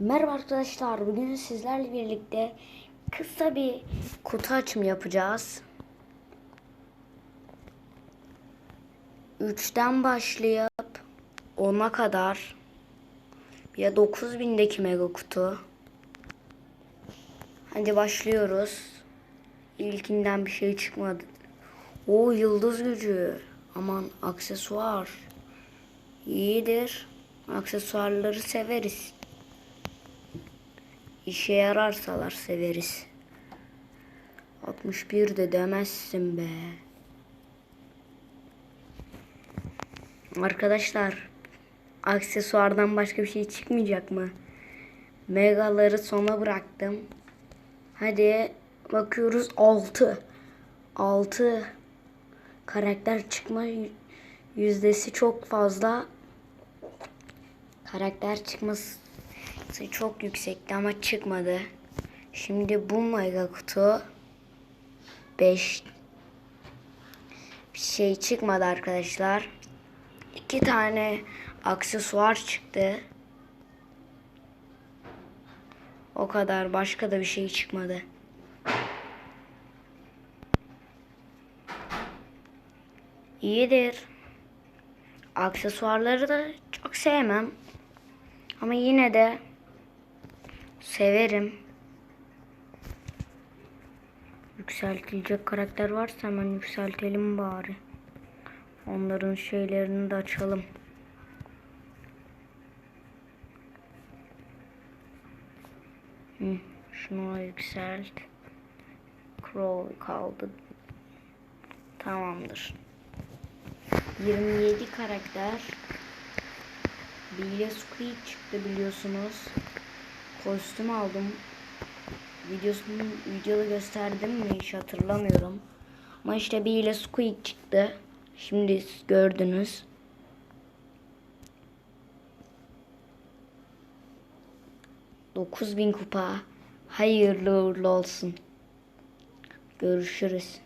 Merhaba arkadaşlar. Bugün sizlerle birlikte kısa bir kutu açımı yapacağız. 3'ten başlayıp 10'a kadar ya 9000'deki mega kutu. Hadi başlıyoruz. İlkinden bir şey çıkmadı. O yıldız gücü. Aman aksesuar. İyidir. Aksesuarları severiz. İşe yararsalar severiz. 61 de demezsin be. Arkadaşlar aksesuardan başka bir şey çıkmayacak mı? Megaları sona bıraktım. Hadi bakıyoruz 6. 6 karakter çıkma yü- yüzdesi çok fazla. Karakter çıkması çok yüksekti ama çıkmadı. Şimdi bu mega kutu 5 bir şey çıkmadı arkadaşlar. İki tane aksesuar çıktı. O kadar başka da bir şey çıkmadı. İyidir. Aksesuarları da çok sevmem. Ama yine de severim. Yükseltilecek karakter varsa hemen yükseltelim bari. Onların şeylerini de açalım. Hı, şunu yükselt. Crow kaldı. Tamamdır. 27 karakter. Bile Squeak çıktı biliyorsunuz. Kostüm aldım. Videosunu videoda gösterdim mi hiç hatırlamıyorum. Ama işte bir ile Squeak çıktı. Şimdi gördünüz. Dokuz bin kupa. Hayırlı uğurlu olsun. Görüşürüz.